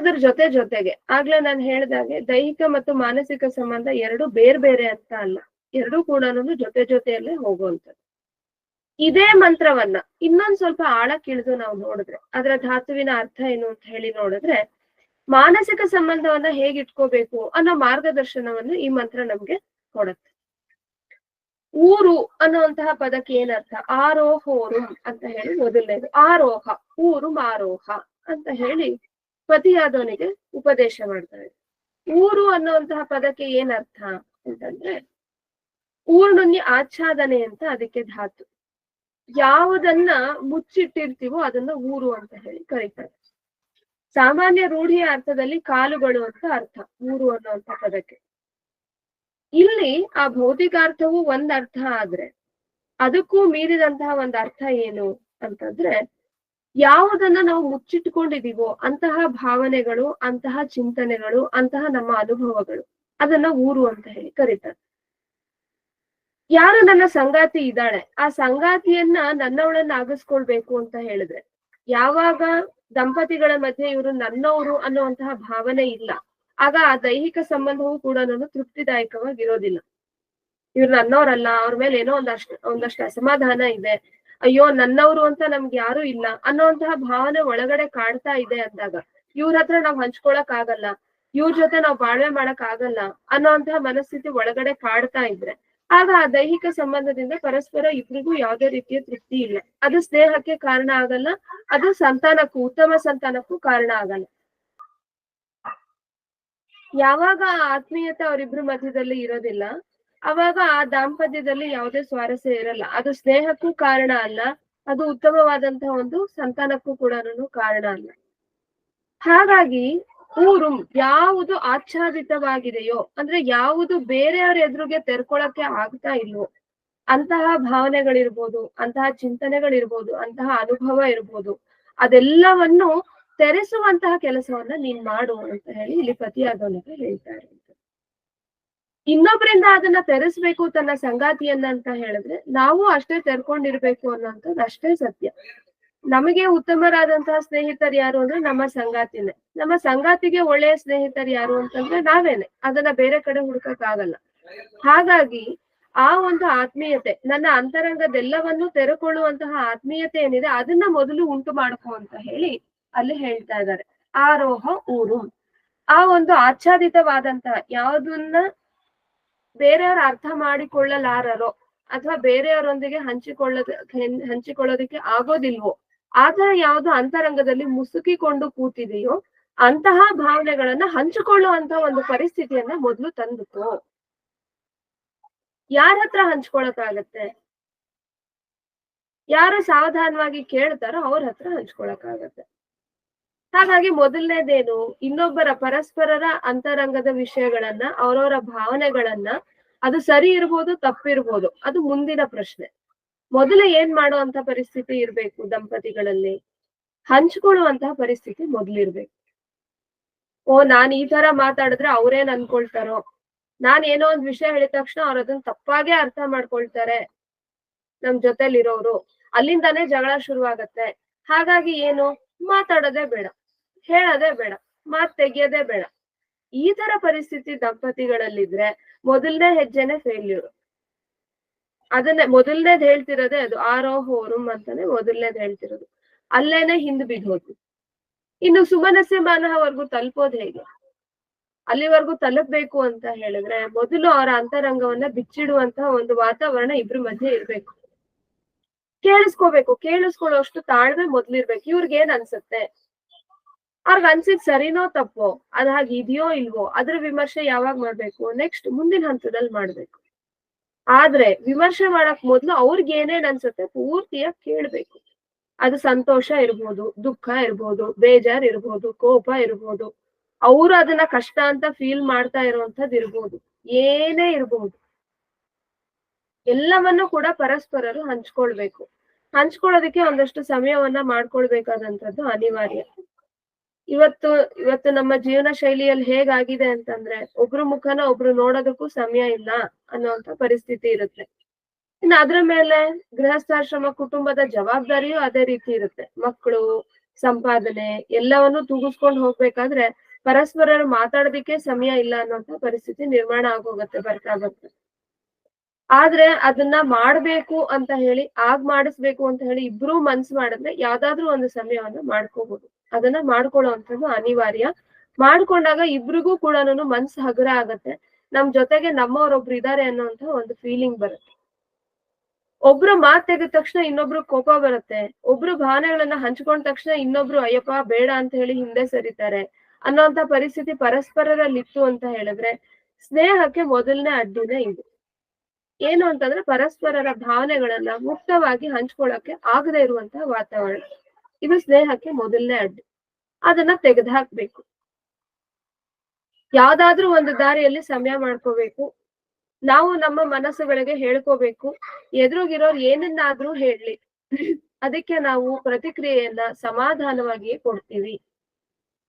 ಅದ್ರ ಜೊತೆ ಜೊತೆಗೆ, ಆಗ್ಲೇ ನಾನು ಹೇಳ್ದಾಗೆ ದೈಹಿಕ ಮತ್ತು ಮಾನಸಿಕ ಸಂಬಂಧ ಎರಡು ಬೇರೆ ಬೇರೆ ಅಂತ ಅಲ್ಲ, ಎರಡೂ ಕೂಡ ಜೊತೆ ಜೊತೆಯಲ್ಲೇ ಹೋಗುವಂಥದ್ದು. ಇದೇ ಮಂತ್ರವನ್ನ ಇನ್ನೊಂದ್ ಸ್ವಲ್ಪ ಆಳಕ್ಕಿಳಿದು ನಾವು ನೋಡಿದ್ರೆ, ಅದರ ಧಾತುವಿನ ಅರ್ಥ ಏನು ಅಂತ ಹೇಳಿ ನೋಡಿದ್ರೆ, ಮಾನಸಿಕ ಸಂಬಂಧವನ್ನ ಹೇಗೆ ಇಟ್ಕೋಬೇಕು ಅನ್ನೋ ಮಾರ್ಗದರ್ಶನವನ್ನು ಈ ಮಂತ್ರ ನಮ್ಗೆ ಕೊಡುತ್ತೆ. ಊರು ಅನ್ನುವಂತಹ ಪದಕ್ಕೆ ಏನರ್ಥ ಆರೋಹೋರು ಅಂತ ಹೇಳಿ ಮೊದಲನೇದು. ಆರೋಹ, ಊರು ಮಾರೋಹ ಅಂತ ಹೇಳಿ ಪತಿಯಾದವನಿಗೆ ಉಪದೇಶ ಮಾಡ್ತಾರೆ. ಊರು ಅನ್ನುವಂತಹ ಪದಕ್ಕೆ ಏನ್ ಅರ್ಥ ಅಂತಂದ್ರೆ, ಊರ್ಣುನ್ಯ ಆಚ್ಛಾದನೆ ಅಂತ ಅದಕ್ಕೆ ಧಾತು. ಯಾವುದನ್ನ ಮುಚ್ಚಿಟ್ಟಿರ್ತೀವೋ ಅದನ್ನ ಊರು ಅಂತ ಹೇಳಿ ಕರೀತಾರೆ. ಸಾಮಾನ್ಯ ರೂಢಿಯ ಅರ್ಥದಲ್ಲಿ ಕಾಲುಗಳು ಅಂತ ಅರ್ಥ, ಊರು ಅನ್ನುವಂಥ ಪದಕ್ಕೆ. ಇಲ್ಲಿ ಆ ಭೌತಿಕಾರ್ಥವು ಒಂದ್ ಅರ್ಥ ಆದ್ರೆ, ಅದಕ್ಕೂ ಮೀರಿದಂತಹ ಒಂದ್ ಅರ್ಥ ಏನು ಅಂತಂದ್ರೆ ಯಾವುದನ್ನ ನಾವು ಮುಚ್ಚಿಟ್ಕೊಂಡಿದೀವೋ ಅಂತಹ ಭಾವನೆಗಳು, ಅಂತಹ ಚಿಂತನೆಗಳು, ಅಂತಹ ನಮ್ಮ ಅನುಭವಗಳು, ಅದನ್ನ ಊರು ಅಂತ ಹೇಳಿ ಕರೀತಾರೆ. ಯಾರು ನನ್ನ ಸಂಗಾತಿ ಇದ್ದಾಳೆ, ಆ ಸಂಗಾತಿಯನ್ನ ನನ್ನವಳನ್ನ ಆಗಿಸ್ಕೊಳ್ಬೇಕು ಅಂತ ಹೇಳಿದ್ರೆ, ಯಾವಾಗ ದಂಪತಿಗಳ ಮಧ್ಯೆ ಇವರು ನನ್ನವರು ಅನ್ನುವಂತಹ ಭಾವನೆ ಇಲ್ಲ, ಆಗ ಆ ದೈಹಿಕ ಸಂಬಂಧವೂ ಕೂಡ ನಾನು ತೃಪ್ತಿದಾಯಕವಾಗಿರೋದಿಲ್ಲ. ಇವ್ರು ನನ್ನವರಲ್ಲ ಅವ್ರ ಮೇಲೆ ಏನೋ ಒಂದಷ್ಟು ಒಂದಷ್ಟು ಅಸಮಾಧಾನ ಇದೆ ಅಯ್ಯೋ, ನನ್ನವರು ಅಂತ ನಮ್ಗೆ ಯಾರು ಇಲ್ಲ ಅನ್ನೋಂತಹ ಭಾವನೆ ಒಳಗಡೆ ಕಾಡ್ತಾ ಇದೆ ಅಂದಾಗ ಇವ್ರ ಹತ್ರ ನಾವ್ ಹಂಚ್ಕೊಳಕ್ ಆಗಲ್ಲ, ಇವ್ರ ಜೊತೆ ನಾವ್ ಬಾಳ್ವೆ ಮಾಡಕ್ ಆಗಲ್ಲ ಅನ್ನೋಂತಹ ಮನಸ್ಥಿತಿ ಒಳಗಡೆ ಕಾಡ್ತಾ ಇದ್ರೆ, ಆಗ ಆ ದೈಹಿಕ ಸಂಬಂಧದಿಂದ ಪರಸ್ಪರ ಇಬ್ರಿಗೂ ಯಾವುದೇ ರೀತಿಯ ತೃಪ್ತಿ ಇಲ್ಲ. ಅದು ಸ್ನೇಹಕ್ಕೆ ಕಾರಣ ಆಗಲ್ಲ, ಅದು ಸಂತಾನಕ್ಕೂ, ಉತ್ತಮ ಸಂತಾನಕ್ಕೂ ಕಾರಣ ಆಗಲ್ಲ. ಯಾವಾಗ ಆತ್ಮೀಯತೆ ಅವರಿಬ್ರು ಮಧ್ಯದಲ್ಲಿ ಇರೋದಿಲ್ಲ ಅವಾಗ ಆ ದಾಂಪತ್ಯದಲ್ಲಿ ಯಾವುದೇ ಸ್ವಾರಸ್ಯ ಇರಲ್ಲ. ಅದು ಸ್ನೇಹಕ್ಕೂ ಕಾರಣ ಅಲ್ಲ. ಅದು ಉತ್ತಮವಾದಂತಹ ಒಂದು ಸಂತಾನಕ್ಕೂ ಕೂಡ ಕಾರಣ ಅಲ್ಲ. ಹಾಗಾಗಿ ಊರು ಯಾವುದು ಆಚ್ಛಾದಿತವಾಗಿದೆಯೋ, ಅಂದ್ರೆ ಯಾವುದು ಬೇರೆಯವ್ರ ಎದುರುಗೆ ತೆರ್ಕೊಳಕ್ಕೆ ಆಗ್ತಾ ಇಲ್ವೋ, ಅಂತಹ ಭಾವನೆಗಳಿರ್ಬೋದು, ಅಂತಹ ಚಿಂತನೆಗಳಿರ್ಬೋದು, ಅಂತಹ ಅನುಭವ ಇರ್ಬೋದು, ಅದೆಲ್ಲವನ್ನು ತೆರೆಸುವಂತಹ ಕೆಲಸವನ್ನ ನೀನ್ ಮಾಡು ಅಂತ ಹೇಳಿ ಇಲ್ಲಿ ಪತಿಯಾದವನಿಗೆ ಹೇಳ್ತಾರೆ ಇನ್ನೊಬ್ಬರಿಂದ ಅದನ್ನ ತೆರೆಸ್ಬೇಕು ತನ್ನ ಸಂಗಾತಿಯನ್ನ ಅಂತ ಹೇಳಿದ್ರೆ ನಾವು ಅಷ್ಟೇ ತೆರ್ಕೊಂಡಿರ್ಬೇಕು ಅನ್ನೋಂಥದ್ದು ಅಷ್ಟೇ ಸತ್ಯ. ನಮಗೆ ಉತ್ತಮರಾದಂತಹ ಸ್ನೇಹಿತರು ಯಾರು ಅಂದ್ರೆ ನಮ್ಮ ಸಂಗಾತಿನೇ. ನಮ್ಮ ಸಂಗಾತಿಗೆ ಒಳ್ಳೆಯ ಸ್ನೇಹಿತರು ಯಾರು ಅಂತಂದ್ರೆ ನಾವೇನೆ. ಅದನ್ನ ಬೇರೆ ಕಡೆ ಹುಡುಕಕ್ ಆಗಲ್ಲ ಹಾಗಾಗಿ ಆ ಒಂದು ಆತ್ಮೀಯತೆ, ನನ್ನ ಅಂತರಂಗದೆಲ್ಲವನ್ನು ತೆರೆಕೊಳ್ಳುವಂತಹ ಆತ್ಮೀಯತೆ ಏನಿದೆ ಅದನ್ನ ಮೊದಲು ಉಂಟು ಮಾಡ್ಕೋ ಅಂತ ಹೇಳಿ ಅಲ್ಲಿ ಹೇಳ್ತಾ ಇದ್ದಾರೆ. ಆರೋಹ ಊರು. ಆ ಒಂದು ಆಚ್ಛಾದಿತವಾದಂತಹ ಯಾವುದನ್ನ ಬೇರೆಯವ್ರ ಅರ್ಥ ಮಾಡಿಕೊಳ್ಳಲಾರರೋ ಅಥವಾ ಬೇರೆಯವರೊಂದಿಗೆ ಹಂಚಿಕೊಳ್ಳದ ಹಂಚಿಕೊಳ್ಳೋದಕ್ಕೆ ಆಗೋದಿಲ್ವೋ ಆತರ ಯಾವ್ದು ಅಂತರಂಗದಲ್ಲಿ ಮುಸುಕಿಕೊಂಡು ಕೂತಿದೆಯೋ, ಅಂತಹ ಭಾವನೆಗಳನ್ನ ಹಂಚಿಕೊಳ್ಳುವಂತ ಒಂದು ಪರಿಸ್ಥಿತಿಯನ್ನ ಮೊದಲು ತಂದುಕೊ ಯಾರ ಹತ್ರ ಹಂಚ್ಕೊಳಕಾಗತ್ತೆ ಯಾರು ಸಾವಧಾನವಾಗಿ ಕೇಳ್ತಾರೋ ಅವ್ರ ಹತ್ರ ಹಂಚ್ಕೊಳಕ್ಕಾಗತ್ತೆ. ಹಾಗಾಗಿ ಮೊದಲನೇದೇನು, ಇನ್ನೊಬ್ಬರ ಪರಸ್ಪರರ ಅಂತರಂಗದ ವಿಷಯಗಳನ್ನ, ಅವರವರ ಭಾವನೆಗಳನ್ನ, ಅದು ಸರಿ ಇರ್ಬೋದು ತಪ್ಪಿರ್ಬೋದು ಅದು ಮುಂದಿನ ಪ್ರಶ್ನೆ. ಮೊದಲು ಏನ್ ಅಂತ ಪರಿಸ್ಥಿತಿ ಇರ್ಬೇಕು ದಂಪತಿಗಳಲ್ಲಿ? ಹಂಚ್ಕೊಳ್ಳುವಂತಹ ಪರಿಸ್ಥಿತಿ ಮೊದ್ಲಿರ್ಬೇಕು. ಓ, ನಾನ್ ಈ ತರ ಮಾತಾಡಿದ್ರೆ ಅವ್ರೇನ್ ಅನ್ಕೊಳ್ತಾರೋ? ನಾನ್ ಏನೋ ಒಂದ್ ವಿಷಯ ಹೇಳಿದ ತಕ್ಷಣ ಅವ್ರ ಅದನ್ನ ತಪ್ಪಾಗೆ ಅರ್ಥ ಮಾಡ್ಕೊಳ್ತಾರೆ. ನಮ್ ಜೊತೆಲಿರೋರು. ಅಲ್ಲಿಂದಾನೇ ಜಗಳ ಶುರುವಾಗತ್ತೆ. ಹಾಗಾಗಿ ಏನು? ಮಾತಾಡೋದೇ ಬೇಡ. ಹೇಳೋದೇ ಬೇಡ, ಮಾತ್ ತೆಗಿಯೋದೇ ಬೇಡ. ಈ ತರ ಪರಿಸ್ಥಿತಿ ದಂಪತಿಗಳಲ್ಲಿದ್ರೆ ಮೊದಲನೇ ಹೆಜ್ಜೆನೆ ಫೇಲ್ಯೂರ್ ಅದನ್ನೇ ಮೊದಲನೇದ್ ಹೇಳ್ತಿರೋದೇ ಅದು ಆರೋಹ ಓರುಮ್ ಅಂತಾನೆ ಮೊದಲನೇದ್ ಹೇಳ್ತಿರೋದು. ಅಲ್ಲೇನೆ ಹಿಂದ್ ಬಿದ್ದೋದು ಇನ್ನು ಸುಮನಸ್ಯ ಮಾನವವರೆಗೂ ತಲುಪೋದ್ ಹೇಗೆ? ಅಲ್ಲಿವರೆಗೂ ತಲುಪಬೇಕು ಅಂತ ಹೇಳಿದ್ರೆ ಮೊದಲು ಅವರ ಅಂತರಂಗವನ್ನ ಬಿಚ್ಚಿಡುವಂತಹ ಒಂದು ವಾತಾವರಣ ಇಬ್ರ ಮಧ್ಯೆ ಇರ್ಬೇಕು. ಕೇಳಿಸ್ಕೋಬೇಕು ಕೇಳಿಸ್ಕೊಳ್ಳೋಷ್ಟು ತಾಳ್ಮೆ ಮೊದ್ಲಿರ್ಬೇಕು. ಇವ್ರಿಗೆ ಏನ್ ಅನ್ಸುತ್ತೆ? ಅವ್ರಿಗೆ ಅನ್ಸಿದ್ ಸರಿನೋ ತಪ್ಪೋ? ಅದ್ ಹಾಗೆ ಇದೆಯೋ ಇಲ್ವೋ? ಅದ್ರ ವಿಮರ್ಶೆ ಯಾವಾಗ ಮಾಡ್ಬೇಕು? ನೆಕ್ಸ್ಟ್ ಮುಂದಿನ ಹಂತದಲ್ಲಿ ಮಾಡ್ಬೇಕು. ಆದ್ರೆ ವಿಮರ್ಶೆ ಮಾಡಕ್ ಮೊದ್ಲು ಅವ್ರಿಗೆ ಏನೇನ್ ಅನ್ಸುತ್ತೆ ಪೂರ್ತಿಯಾಗಿ ಕೇಳ್ಬೇಕು. ಅದು ಸಂತೋಷ ಇರ್ಬೋದು, ದುಃಖ ಇರ್ಬೋದು, ಬೇಜಾರ್ ಇರ್ಬೋದು, ಕೋಪ ಇರ್ಬೋದು. ಅವ್ರು ಅದನ್ನ ಕಷ್ಟ ಅಂತ ಫೀಲ್ ಮಾಡ್ತಾ ಇರುವಂತದ್ ಇರ್ಬೋದು. ಏನೇ ಇರ್ಬೋದು. ಎಲ್ಲವನ್ನು ಕೂಡ ಪರಸ್ಪರರು ಹಂಚ್ಕೊಳ್ಬೇಕು. ಹಂಚ್ಕೊಳ್ಳೋದಕ್ಕೆ ಒಂದಷ್ಟು ಸಮಯವನ್ನ ಮಾಡ್ಕೊಳ್ಬೇಕಾದಂಥದ್ದು ಅನಿವಾರ್ಯ. ಇವತ್ತು ಇವತ್ತು ನಮ್ಮ ಜೀವನ ಶೈಲಿಯಲ್ಲಿ ಹೇಗಾಗಿದೆ ಅಂತಂದ್ರೆ, ಒಬ್ರು ಮುಖನ ಒಬ್ರು ನೋಡೋದಕ್ಕೂ ಸಮಯ ಇಲ್ಲ ಅನ್ನುವಂತ ಪರಿಸ್ಥಿತಿ ಇರುತ್ತೆ. ಇನ್ನು ಅದ್ರ ಮೇಲೆ ಗೃಹಸ್ಥಾಶ್ರಮ ಕುಟುಂಬದ ಜವಾಬ್ದಾರಿಯೂ ಅದೇ ರೀತಿ ಇರುತ್ತೆ. ಮಕ್ಕಳು, ಸಂಪಾದನೆ ಎಲ್ಲವನ್ನು ತೂಗಿಸ್ಕೊಂಡು ಹೋಗ್ಬೇಕಾದ್ರೆ ಪರಸ್ಪರರು ಮಾತಾಡೋದಿಕ್ಕೆ ಸಮಯ ಇಲ್ಲ ಅನ್ನೋಂತ ಪರಿಸ್ಥಿತಿ ನಿರ್ಮಾಣ ಆಗೋಗತ್ತೆ, ಬರ್ತಾ ಬರ್ತಾ. ಆದ್ರೆ ಅದನ್ನ ಮಾಡ್ಬೇಕು ಅಂತ ಹೇಳಿ, ಆಗ್ ಮಾಡಿಸ್ಬೇಕು ಅಂತ ಹೇಳಿ ಇಬ್ರು ಮನ್ಸು ಮಾಡಿದ್ರೆ ಯಾವ್ದಾದ್ರು ಒಂದು ಸಮಯವನ್ನ ಮಾಡ್ಕೋಬಹುದು ಅದನ್ನ ಮಾಡ್ಕೊಳ್ಳುವಂಥದ್ದು ಅನಿವಾರ್ಯ. ಮಾಡ್ಕೊಂಡಾಗ ಇಬ್ರಿಗೂ ಕೂಡ ಮನ್ಸು ಹಗುರ ಆಗತ್ತೆ. ನಮ್ ಜೊತೆಗೆ ನಮ್ಮವ್ರೊಬ್ರು ಇದಾರೆ ಅನ್ನೋಂತ ಒಂದು ಫೀಲಿಂಗ್ ಬರುತ್ತೆ. ಒಬ್ರು ಮಾತ್ ತೆಗೆದ ತಕ್ಷಣ ಇನ್ನೊಬ್ರು ಕೋಪ ಬರುತ್ತೆ. ಒಬ್ರು ಭಾವನೆಗಳನ್ನ ಹಂಚ್ಕೊಂಡ ತಕ್ಷಣ ಇನ್ನೊಬ್ರು, ಅಯ್ಯಪ್ಪ, ಬೇಡ ಅಂತ ಹೇಳಿ ಹಿಂದೆ ಸರಿತಾರೆ ಅನ್ನೋಂತ ಪರಿಸ್ಥಿತಿ ಪರಸ್ಪರರಲ್ಲಿತ್ತು ಅಂತ ಹೇಳಿದ್ರೆ ಸ್ನೇಹಕ್ಕೆ ಮೊದಲನೇ ಅಡ್ಡಿನೇ ಇದು. ಏನು ಅಂತಂದ್ರೆ ಪರಸ್ಪರರ ಭಾವನೆಗಳನ್ನ ಮುಕ್ತವಾಗಿ ಹಂಚ್ಕೊಳಕ್ಕೆ ಆಗದೆ ಇರುವಂತಹ ವಾತಾವರಣ. ಇದು ಸ್ನೇಹಕ್ಕೆ ಮೊದಲನೇ ಅಡ್ಡಿ. ಅದನ್ನ ತೆಗೆದುಹಾಕ್ಬೇಕು. ಯಾವ್ದಾದ್ರೂ ಒಂದು ದಾರಿಯಲ್ಲಿ ಸಮಯ ಮಾಡ್ಕೋಬೇಕು. ನಾವು ನಮ್ಮ ಮನಸ್ಸುಗಳಿಗೆ ಹೇಳ್ಕೋಬೇಕು. ಎದುರುಗಿರೋರು ಏನನ್ನಾದ್ರೂ ಹೇಳಲಿ ಅದಕ್ಕೆ ನಾವು ಪ್ರತಿಕ್ರಿಯೆಯನ್ನ ಸಮಾಧಾನವಾಗಿಯೇ ಕೊಡ್ತೀವಿ.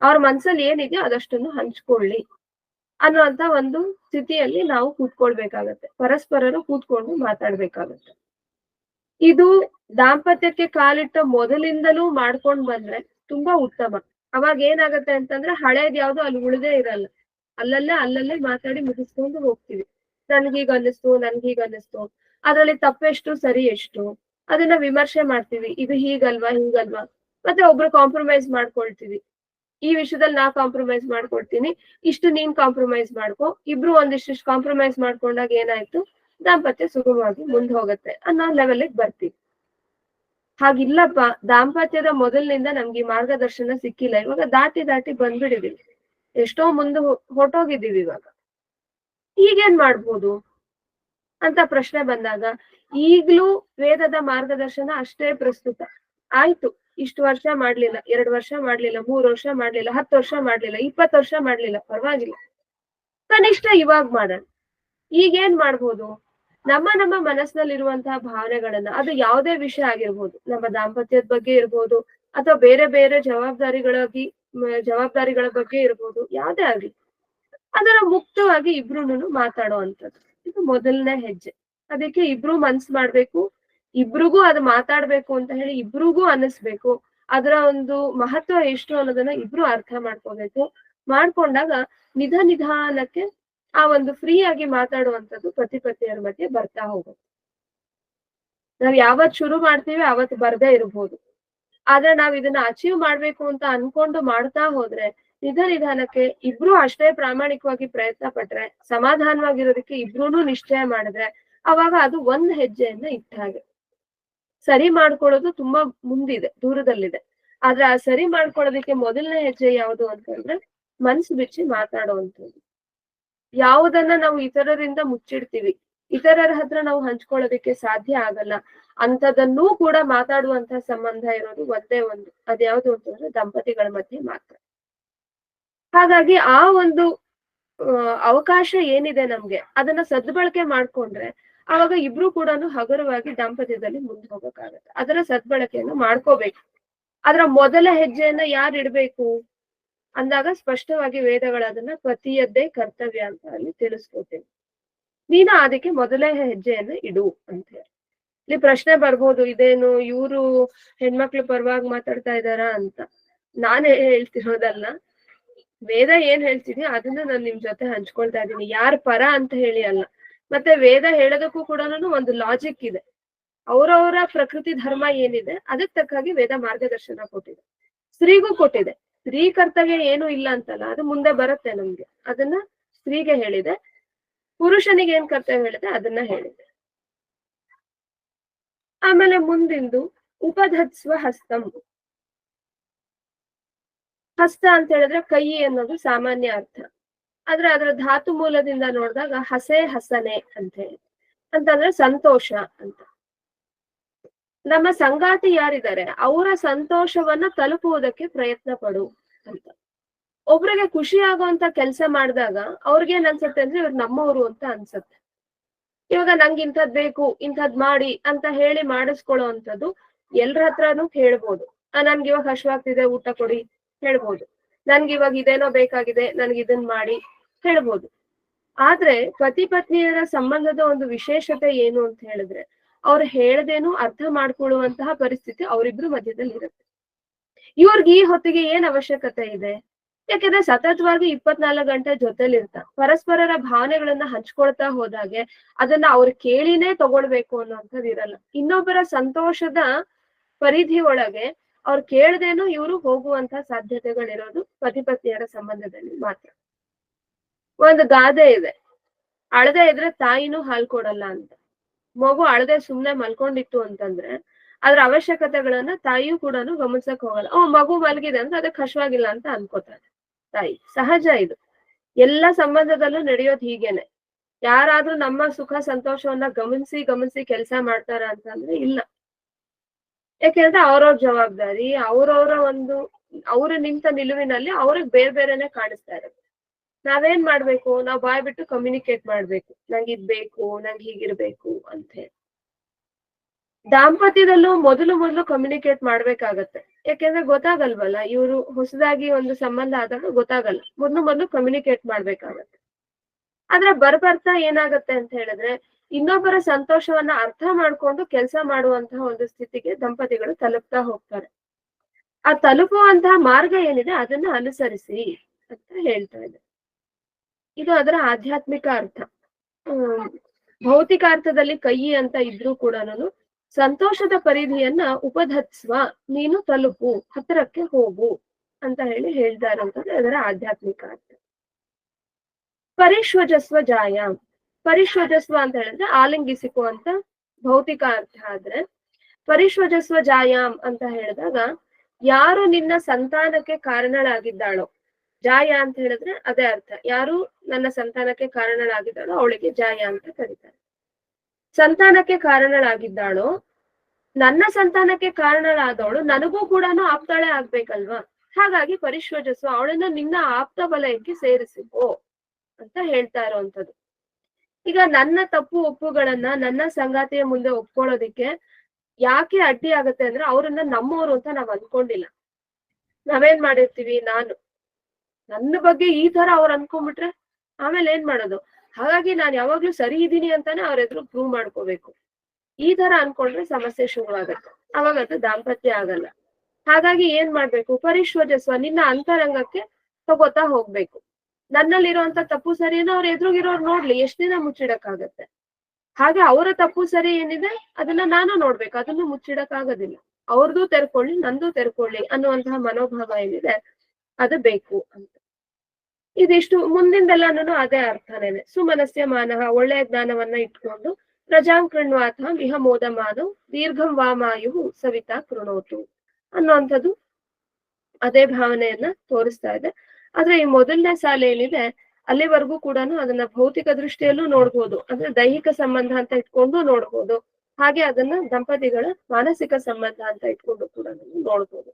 ಅವ್ರ ಮನ್ಸಲ್ಲಿ ಏನಿದೆಯೋ ಅದಷ್ಟನ್ನು ಹಂಚ್ಕೊಳ್ಳಿ. ಅನ್ನುವಂತ ಒಂದು ಸ್ಥಿತಿಯಲ್ಲಿ ನಾವು ಕೂತ್ಕೊಳ್ಬೇಕಾಗತ್ತೆ. ಪರಸ್ಪರರು ಕೂತ್ಕೊಂಡು ಮಾತಾಡ್ಬೇಕಾಗತ್ತೆ. ಇದು ದಾಂಪತ್ಯಕ್ಕೆ ಕಾಲಿಟ್ಟ ಮೊದಲಿಂದಲೂ ಮಾಡ್ಕೊಂಡ್ ಬಂದ್ರೆ ತುಂಬಾ ಉತ್ತಮ. ಅವಾಗ ಏನಾಗತ್ತೆ ಅಂತಂದ್ರೆ ಹಳೇದ್ ಯಾವ್ದು ಅಲ್ಲಿ ಉಳಿದೇ ಇರಲ್ಲ. ಅಲ್ಲಲ್ಲೇ ಅಲ್ಲಲ್ಲೇ ಮಾತಾಡಿ ಮುಗಿಸ್ಕೊಂಡು ಹೋಗ್ತೀವಿ. ನನ್ಗೀಗ ಅನ್ನಿಸ್ತು ಈಗ ಅನ್ನಿಸ್ತು. ಅದ್ರಲ್ಲಿ ತಪ್ಪೆಷ್ಟು ಸರಿ ಎಷ್ಟು ಅದನ್ನ ವಿಮರ್ಶೆ ಮಾಡ್ತೀವಿ. ಇದು ಹೀಗಲ್ವಾ ಹೀಗಲ್ವಾ? ಮತ್ತೆ ಒಬ್ರು ಕಾಂಪ್ರಮೈಸ್ ಮಾಡ್ಕೊಳ್ತೀವಿ. ಈ ವಿಷಯದಲ್ಲಿ ನಾ ಕಾಂಪ್ರಮೈಸ್ ಮಾಡ್ಕೊಳ್ತೀನಿ ಇಷ್ಟು ನೀನ್ ಕಾಂಪ್ರಮೈಸ್ ಮಾಡ್ಕೊ. ಇಬ್ರು ಒಂದಿಷ್ಟು ಕಾಂಪ್ರಮೈಸ್ ಮಾಡ್ಕೊಂಡಾಗ ಏನಾಯ್ತು? ದಾಂಪತ್ಯ ಸುಗಮವಾಗಿ ಮುಂದೆ ಹೋಗುತ್ತೆ ಅನ್ನೋ ಲೆವೆಲ್ಗೆ ಬರ್ತೀವಿ. ಹಾಗಿಲ್ಲಪ್ಪ, ದಾಂಪತ್ಯದ ಮೊದಲಿನಿಂದ ನಮ್ಗೆ ಈ ಮಾರ್ಗದರ್ಶನ ಸಿಕ್ಕಿಲ್ಲ. ಇವಾಗ ದಾಟಿ ದಾಟಿ ಬಂದ್ಬಿಡಿದೀವಿ ಎಷ್ಟೋ ಮುಂದೆ ಹೊಟ್ಟೋಗಿದ್ದೀವಿ ಇವಾಗ. ಈಗೇನ್ ಮಾಡ್ಬೋದು? ಅಂತ ಪ್ರಶ್ನೆ ಬಂದಾಗ, ಈಗ್ಲೂ ವೇದದ ಮಾರ್ಗದರ್ಶನ ಅಷ್ಟೇ ಪ್ರಸ್ತುತ. ಆಯ್ತು, ಇಷ್ಟು ವರ್ಷ ಮಾಡ್ಲಿಲ್ಲ, ಎರಡ್ ವರ್ಷ ಮಾಡ್ಲಿಲ್ಲ, ಮೂರ್ ವರ್ಷ ಮಾಡ್ಲಿಲ್ಲ, ಹತ್ತು ವರ್ಷ ಮಾಡ್ಲಿಲ್ಲ, ಇಪ್ಪತ್ತು ವರ್ಷ ಮಾಡ್ಲಿಲ್ಲ, ಪರವಾಗಿಲ್ಲ. ಕನಿಷ್ಠ ಇವಾಗ ಮಾಡೋಣ. ಈಗೇನ್ ಮಾಡ್ಬೋದು? ನಮ್ಮ ನಮ್ಮ ಮನಸ್ಸಿನಲ್ಲಿರುವಂತಹ ಭಾವನೆಗಳನ್ನ, ಅದು ಯಾವುದೇ ವಿಷಯ ಆಗಿರ್ಬೋದು, ನಮ್ಮ ದಾಂಪತ್ಯದ ಬಗ್ಗೆ ಇರ್ಬೋದು, ಅಥವಾ ಬೇರೆ ಬೇರೆ ಜವಾಬ್ದಾರಿಗಳಾಗಿ ಜವಾಬ್ದಾರಿಗಳ ಬಗ್ಗೆ ಇರ್ಬೋದು, ಯಾವ್ದೇ ಆಗ್ಲಿ, ಅದರ ಮುಕ್ತವಾಗಿ ಇಬ್ರುನು ಮಾತಾಡುವಂಥದ್ದು. ಇದು ಮೊದಲನೇ ಹೆಜ್ಜೆ. ಅದಕ್ಕೆ ಇಬ್ರು ಮನ್ಸ್ ಮಾಡ್ಬೇಕು, ಇಬ್ರಿಗೂ ಅದು ಮಾತಾಡ್ಬೇಕು ಅಂತ ಹೇಳಿ ಇಬ್ರಿಗೂ ಅನ್ನಿಸ್ಬೇಕು, ಅದರ ಒಂದು ಮಹತ್ವ ಎಷ್ಟು ಅನ್ನೋದನ್ನ ಇಬ್ರು ಅರ್ಥ ಮಾಡ್ಕೋಬೇಕು. ಮಾಡ್ಕೊಂಡಾಗ ನಿಧ ನಿಧಾನಕ್ಕೆ ಆ ಒಂದು ಫ್ರೀ ಆಗಿ ಮಾತಾಡುವಂಥದ್ದು ಪತಿ ಪತಿಯರ ಮಧ್ಯೆ ಬರ್ತಾ ಹೋಗುತ್ತೆ ನಾವ್ ಯಾವತ್ ಶುರು ಮಾಡ್ತೀವಿ ಅವತ್ ಬರ್ದೇ ಇರಬಹುದು ಆದ್ರೆ ನಾವ್ ಇದನ್ನ ಅಚೀವ್ ಮಾಡ್ಬೇಕು ಅಂತ ಅನ್ಕೊಂಡು ಮಾಡ್ತಾ ಹೋದ್ರೆ ನಿಧ ನಿಧಾನಕ್ಕೆ ಇಬ್ರು ಅಷ್ಟೇ ಪ್ರಾಮಾಣಿಕವಾಗಿ ಪ್ರಯತ್ನ ಪಟ್ರೆ, ಸಮಾಧಾನವಾಗಿರೋದಕ್ಕೆ ಇಬ್ರು ನಿಶ್ಚಯ ಮಾಡಿದ್ರೆ ಅವಾಗ ಅದು ಒಂದ್ ಹೆಜ್ಜೆಯನ್ನ ಇಟ್ಟ ಹಾಗೆ. ಸರಿ ಮಾಡ್ಕೊಳ್ಳೋದು ತುಂಬಾ ಮುಂದಿದೆ, ದೂರದಲ್ಲಿದೆ. ಆದ್ರೆ ಆ ಸರಿ ಮಾಡ್ಕೊಳ್ಳೋದಕ್ಕೆ ಮೊದಲನೇ ಹೆಜ್ಜೆ ಯಾವುದು ಅಂತಂದ್ರೆ ಮನ್ಸು ಬಿಚ್ಚಿ ಮಾತಾಡುವಂಥದ್ದು. ಯಾವುದನ್ನ ನಾವು ಇತರರಿಂದ ಮುಚ್ಚಿಡ್ತೀವಿ. ಇತರರ ಹತ್ರ ನಾವು ಹಂಚ್ಕೊಳ್ಳೋದಕ್ಕೆ ಸಾಧ್ಯ ಆಗಲ್ಲ. ಅಂಥದನ್ನೂ ಕೂಡ ಮಾತಾಡುವಂತ ಸಂಬಂಧ ಇರೋದು ಒಂದೇ ಒಂದು. ಅದ್ಯಾವುದು ಅಂತಂದ್ರೆ ದಂಪತಿಗಳ ಮಧ್ಯೆ ಮಾತ್ರ. ಹಾಗಾಗಿ ಆ ಒಂದು ಅವಕಾಶ ಏನಿದೆ ನಮ್ಗೆ, ಅದನ್ನ ಸದ್ಬಳಕೆ ಮಾಡ್ಕೊಂಡ್ರೆ ಅವಾಗ ಇಬ್ರು ಕೂಡ ಹಗುರವಾಗಿ ದಾಂಪತ್ಯದಲ್ಲಿ ಮುಂದೆ ಹೋಗಕ್ಕಾಗತ್ತೆ. ಅದರ ಸದ್ಬಳಕೆಯನ್ನು ಮಾಡ್ಕೋಬೇಕು. ಅದರ ಮೊದಲ ಹೆಜ್ಜೆಯನ್ನ ಯಾರು ಇಡ್ಬೇಕು ಅಂದಾಗ ಸ್ಪಷ್ಟವಾಗಿ ವೇದಗಳು ಅದನ್ನ ಪತಿಯದ್ದೇ ಕರ್ತವ್ಯ ಅಂತ ಅಲ್ಲಿ ತಿಳಿಸ್ಕೊತೇನೆ ನೀನು ಅದಕ್ಕೆ ಮೊದಲೇ ಹೆಜ್ಜೆಯನ್ನ ಇಡು ಅಂತ ಹೇಳಿ. ಇಲ್ಲಿ ಪ್ರಶ್ನೆ ಬರ್ಬೋದು, ಇದೇನು ಇವರು ಹೆಣ್ಮಕ್ಳು ಪರವಾಗಿ ಮಾತಾಡ್ತಾ ಇದಾರಾ ಅಂತ. ನಾನ್ ಹೇಳ್ತಿರೋದಲ್ಲ, ವೇದ ಏನ್ ಹೇಳ್ತೀನಿ ಅದನ್ನ ನಾನು ನಿಮ್ ಜೊತೆ ಹಂಚ್ಕೊಳ್ತಾ ಇದ್ದೀನಿ. ಯಾರ್ ಪರ ಅಂತ ಹೇಳಿ ಅಲ್ಲ. ಮತ್ತೆ ವೇದ ಹೇಳೋದಕ್ಕೂ ಕೂಡ ಒಂದು ಲಾಜಿಕ್ ಇದೆ. ಅವರವರ ಪ್ರಕೃತಿ ಧರ್ಮ ಏನಿದೆ, ಅದಕ್ಕೆ ತಕ್ಕಾಗಿ ವೇದ ಮಾರ್ಗದರ್ಶನ ಕೊಟ್ಟಿದೆ. ಸ್ತ್ರೀಗೂ ಕೊಟ್ಟಿದೆ. ಸ್ತ್ರೀ ಕರ್ತವ್ಯ ಏನು ಇಲ್ಲ ಅಂತಲ್ಲ, ಅದು ಮುಂದೆ ಬರುತ್ತೆ ನಮ್ಗೆ. ಅದನ್ನ ಸ್ತ್ರೀಗೆ ಹೇಳಿದೆ. ಪುರುಷನಿಗೆ ಏನ್ ಕರ್ತವ್ಯ ಹೇಳಿದೆ? ಅದನ್ನ ಹೇಳಿದೆ. ಆಮೇಲೆ ಮುಂದಿಂದು ಉಪಧತ್ಸ್ವ ಹಸ್ತಂ. ಹಸ್ತ ಅಂತ ಹೇಳಿದ್ರೆ ಕೈ ಅನ್ನೋದು ಸಾಮಾನ್ಯ ಅರ್ಥ. ಆದ್ರೆ ಅದರ ಧಾತು ಮೂಲದಿಂದ ನೋಡಿದಾಗ ಹಸೆ ಹಸನೆ ಅಂತ ಹೇಳಿ. ಅಂತಂದ್ರೆ ಸಂತೋಷ ಅಂತ. ನಮ್ಮ ಸಂಗಾತಿ ಯಾರಿದ್ದಾರೆ? ಅವರ ಸಂತೋಷವನ್ನ ತಲುಪುವುದಕ್ಕೆ ಪ್ರಯತ್ನ ಪಡು ಅಂತ. ಒಬ್ರಿಗೆ ಖುಷಿ ಆಗುವಂತ ಕೆಲಸ ಮಾಡಿದಾಗ ಅವ್ರಿಗೆ ಏನ್ ಅನ್ಸುತ್ತೆ ಅಂದ್ರೆ ಇವ್ರು ನಮ್ಮವರು ಅಂತ ಅನ್ಸುತ್ತೆ. ಇವಾಗ ನಂಗೆ ಇಂಥದ್ ಬೇಕು, ಇಂಥದ್ ಮಾಡಿ ಅಂತ ಹೇಳಿ ಮಾಡಿಸ್ಕೊಳ್ಳೋ ಅಂತದ್ದು ಎಲ್ರ ಹತ್ರನೂ ಹೇಳ್ಬೋದು. ನನ್ಗೆ ಇವಾಗ ಹಶ್ವಾಗ್ತಿದೆ, ಊಟ ಕೊಡಿ ಹೇಳ್ಬೋದು. ನನ್ಗೆ ಇವಾಗ ಇದೇನೋ ಬೇಕಾಗಿದೆ, ನನ್ಗೆ ಇದನ್ ಮಾಡಿ ಹೇಳ್ಬೋದು. ಆದ್ರೆ ಪತಿ ಪತ್ನಿಯರ ಸಂಬಂಧದ ಒಂದು ವಿಶೇಷತೆ ಏನು ಅಂತ ಹೇಳಿದ್ರೆ ಅವ್ರು ಹೇಳ್ದೇನು ಅರ್ಥ ಮಾಡ್ಕೊಳ್ಳುವಂತಹ ಪರಿಸ್ಥಿತಿ ಅವರಿಬ್ರು ಮಧ್ಯದಲ್ಲಿ ಇರುತ್ತೆ. ಇವ್ರಿಗೆ ಈ ಹೊತ್ತಿಗೆ ಏನ್ ಅವಶ್ಯಕತೆ ಇದೆ? ಯಾಕಂದ್ರೆ ಸತತವಾಗಿ ಇಪ್ಪತ್ನಾಲ್ಕು ಗಂಟೆ ಜೊತೆಲಿ ಇರ್ತಾ ಪರಸ್ಪರರ ಭಾವನೆಗಳನ್ನ ಹಂಚ್ಕೊಳ್ತಾ ಹೋದಾಗೆ ಅದನ್ನ ಅವ್ರು ಕೇಳಿನೇ ತಗೊಳ್ಬೇಕು ಅನ್ನೋಂಥದ್ದು ಇರಲ್ಲ. ಇನ್ನೊಬ್ಬರ ಸಂತೋಷದ ಪರಿಧಿ ಒಳಗೆ ಅವ್ರು ಕೇಳ್ದೇನು ಇವರು ಹೋಗುವಂತ ಸಾಧ್ಯತೆಗಳಿರೋದು ಪತಿ ಪತ್ನಿಯರ ಸಂಬಂಧದಲ್ಲಿ ಮಾತ್ರ. ಒಂದು ಗಾದೆ ಇದೆ. ಅಳದೆ ಇದ್ರೆ ತಾಯಿನೂ ಹಾಲ್ ಕೊಡಲ್ಲ ಅಂತ. ಮಗು ಅಳದೆ ಸುಮ್ನೆ ಮಲ್ಕೊಂಡಿತ್ತು ಅಂತಂದ್ರೆ ಅದ್ರ ಅವಶ್ಯಕತೆಗಳನ್ನ ತಾಯಿಯೂ ಕೂಡ ಗಮನಿಸಕ್ ಹೋಗಲ್ಲ. ಓ, ಮಗು ಮಲಗಿದೆ ಅಂದ್ರೆ ಅದಕ್ಕೆ ಕಷ್ಟವಾಗಿಲ್ಲ ಅಂತ ಅನ್ಕೋತಾರೆ ತಾಯಿ. ಸಹಜ ಇದು. ಎಲ್ಲ ಸಂಬಂಧದಲ್ಲೂ ನಡೆಯೋದು ಹೀಗೇನೆ. ಯಾರಾದ್ರೂ ನಮ್ಮ ಸುಖ ಸಂತೋಷವನ್ನ ಗಮನಿಸಿ ಗಮನಿಸಿ ಕೆಲಸ ಮಾಡ್ತಾರ ಅಂತಂದ್ರೆ ಇಲ್ಲ. ಯಾಕೆಂದ್ರೆ ಅವ್ರವ್ರ ಜವಾಬ್ದಾರಿ, ಅವ್ರವ್ರ ಒಂದು, ಅವ್ರ ನಿಂತ ನಿಲುವಿನಲ್ಲಿ ಅವ್ರಿಗೆ ಬೇರೆ ಬೇರೆನೆ ಕಾಣಿಸ್ತಾ ಇರುತ್ತೆ. ನಾವೇನ್ ಮಾಡ್ಬೇಕು? ನಾವ್ ಬಾಯ್ ಬಿಟ್ಟು ಕಮ್ಯುನಿಕೇಟ್ ಮಾಡ್ಬೇಕು. ನಂಗೆ ಇದ್ ಬೇಕು, ನಂಗೆ ಹೀಗಿರ್ಬೇಕು ಅಂತ ಹೇಳಿ. ದಾಂಪತ್ಯದಲ್ಲೂ ಮೊದಲು ಮೊದಲು ಕಮ್ಯುನಿಕೇಟ್ ಮಾಡ್ಬೇಕಾಗತ್ತೆ. ಯಾಕೆಂದ್ರೆ ಗೊತ್ತಾಗಲ್ವಲ್ಲ, ಇವರು ಹೊಸದಾಗಿ ಒಂದು ಸಂಬಂಧ ಆದಾಗ ಗೊತ್ತಾಗಲ್ಲ. ಮೊದ್ಲು ಮೊದ್ಲು ಕಮ್ಯುನಿಕೇಟ್ ಮಾಡ್ಬೇಕಾಗತ್ತೆ. ಆದ್ರೆ ಬರ್ಬರ್ತಾ ಏನಾಗತ್ತೆ ಅಂತ ಹೇಳಿದ್ರೆ, ಇನ್ನೊಬ್ಬರ ಸಂತೋಷವನ್ನ ಅರ್ಥ ಮಾಡ್ಕೊಂಡು ಕೆಲಸ ಮಾಡುವಂತಹ ಒಂದು ಸ್ಥಿತಿಗೆ ದಂಪತಿಗಳು ತಲುಪ್ತಾ ಹೋಗ್ತಾರೆ. ಆ ತಲುಪುವಂತಹ ಮಾರ್ಗ ಏನಿದೆ, ಅದನ್ನ ಅನುಸರಿಸಿ ಅಂತ ಹೇಳ್ತಾ ಇದೆ ಇದು ಅದರ ಆಧ್ಯಾತ್ಮಿಕ ಅರ್ಥ. ಭೌತಿಕ ಅರ್ಥದಲ್ಲಿ ಕೈಯಿ ಅಂತ ಇದ್ರೂ ಕೂಡ ನಾನು ಸಂತೋಷದ ಪರಿಧಿಯನ್ನ ಉಪಧತ್ಸ್ವ ನೀನು ತಲುಪು, ಹತ್ತಿರಕ್ಕೆ ಹೋಗು ಅಂತ ಹೇಳಿ ಹೇಳ್ತಾ ಇರುವಂತದ್ದು ಅದರ ಆಧ್ಯಾತ್ಮಿಕ ಅರ್ಥ. ಪರಿಶ್ವಜಸ್ವ ಜಾಯ ಪರಿಶ್ವಜಸ್ವ ಅಂತ ಹೇಳಿದ್ರೆ ಆಲಿಂಗಿಸಿಕೋ ಅಂತ ಭೌತಿಕ ಅರ್ಥ ಆದ್ರೆ, ಪರಿಶ್ವಜಸ್ವ ಜಾಯಾಮ್ ಅಂತ ಹೇಳಿದಾಗ ಯಾರು ನಿನ್ನ ಸಂತಾನಕ್ಕೆ ಕಾರಣಳಾಗಿದ್ದಾಳೋ ಜಾಯ ಅಂತ ಹೇಳಿದ್ರೆ ಅದೇ ಅರ್ಥ. ಯಾರು ನನ್ನ ಸಂತಾನಕ್ಕೆ ಕಾರಣಳಾಗಿದ್ದಾಳೋ ಅವಳಿಗೆ ಜಾಯ ಅಂತ ಕರೀತಾರೆ. ಸಂತಾನಕ್ಕೆ ಕಾರಣಳಾಗಿದ್ದಾಳೋ, ನನ್ನ ಸಂತಾನಕ್ಕೆ ಕಾರಣಳಾದವಳು ನನಗೂ ಕೂಡ ಆಪ್ತಾಳೆ ಆಗ್ಬೇಕಲ್ವಾ? ಹಾಗಾಗಿ ಪರಿಶ್ವಜಸ್ವ ಅವಳನ್ನ ನಿನ್ನ ಆಪ್ತ ವಲಯಕ್ಕೆ ಸೇರಿಸಿಕೋ ಅಂತ ಹೇಳ್ತಾ ಇರುವಂತದ್ದು ಈಗ ನನ್ನ ತಪ್ಪು ಒಪ್ಪುಗಳನ್ನ, ನನ್ನ ಸಂಗಾತಿಯ ಮುಂದೆ ಒಪ್ಕೊಳ್ಳೋದಿಕ್ಕೆ ಯಾಕೆ ಅಡ್ಡಿ ಆಗತ್ತೆ ಅಂದ್ರೆ ಅವರನ್ನ ನಮ್ಮವರು ಅಂತ ನಾವ್ ಅನ್ಕೊಂಡಿಲ್ಲ. ನಾವೇನ್ ಮಾಡಿರ್ತೀವಿ? ನಾನು. ನನ್ನ ಬಗ್ಗೆ ಈ ತರ ಅವ್ರು ಅನ್ಕೊಂಡ್ಬಿಟ್ರೆ ಆಮೇಲೆ ಏನ್ ಮಾಡೋದು? ಹಾಗಾಗಿ ನಾನ್ ಯಾವಾಗ್ಲೂ ಸರಿ ಇದ್ದೀನಿ ಅಂತಾನೆ ಅವ್ರ ಎದುರು ಪ್ರೂವ್ ಮಾಡ್ಕೋಬೇಕು. ಈ ತರ ಅನ್ಕೊಂಡ್ರೆ ಸಮಸ್ಯೆ ಶುರುವಾಗತ್ತೆ. ಅವಾಗ ಅದು ದಾಂಪತ್ಯ ಆಗಲ್ಲ. ಹಾಗಾಗಿ ಏನ್ ಮಾಡ್ಬೇಕು? ಪರಿಶ್ವಜಸ್ವ ನಿನ್ನ ಅಂತರಂಗಕ್ಕೆ ತಗೋತಾ ಹೋಗ್ಬೇಕು. ನನ್ನಲ್ಲಿರುವಂತ ತಪ್ಪು ಸರಿಯನ್ನು ಅವ್ರ ಎದುರುಗಿರೋರು ನೋಡ್ಲಿ, ಎಷ್ಟ್ ದಿನ ಮುಚ್ಚಿಡಕ್ಕಾಗತ್ತೆ? ಹಾಗೆ ಅವರ ತಪ್ಪು ಸರಿ ಏನಿದೆ, ಅದನ್ನ ನಾನು ನೋಡ್ಬೇಕು. ಅದನ್ನು ಮುಚ್ಚಿಡಕ್ ಆಗೋದಿಲ್ಲ ಅವ್ರದ್ದು ತೆರ್ಕೊಳ್ಳಿ, ನಂದು ತೆರ್ಕೊಳ್ಳಿ ಅನ್ನುವಂತಹ ಮನೋಭಾವ ಏನಿದೆ, ಅದು ಬೇಕು ಅಂತ. ಇದಿಷ್ಟು ಮುಂದಿಂದೆಲ್ಲಾನು ಅದೇ ಅರ್ಥನೇನೆ. ಸುಮನಸ್ಯ ಮಾನಹ, ಒಳ್ಳೆಯ ಜ್ಞಾನವನ್ನ ಇಟ್ಕೊಂಡು ಪ್ರಜಾಂಕೃಣ್ವಾಥ ವಿಹ ಮೋದ ಮಾನು ದೀರ್ಘಂ ವಾಮಾಯು ಸವಿತಾ ಕೃಣೋತು ಅನ್ನುವಂಥದ್ದು ಅದೇ ಭಾವನೆಯನ್ನ ತೋರಿಸ್ತಾ ಇದೆ. ಆದ್ರೆ ಈ ಮೊದಲನೇ ಸಾಲ ಏನಿದೆ ಅಲ್ಲಿವರೆಗೂ ಕೂಡ ಅದನ್ನ ಭೌತಿಕ ದೃಷ್ಟಿಯಲ್ಲೂ ನೋಡ್ಬೋದು, ಅಂದ್ರೆ ದೈಹಿಕ ಸಂಬಂಧ ಅಂತ ಇಟ್ಕೊಂಡು ನೋಡ್ಬೋದು. ಹಾಗೆ ಅದನ್ನ ದಂಪತಿಗಳ ಮಾನಸಿಕ ಸಂಬಂಧ ಅಂತ ಇಟ್ಕೊಂಡು ಕೂಡ ನೋಡ್ಬೋದು.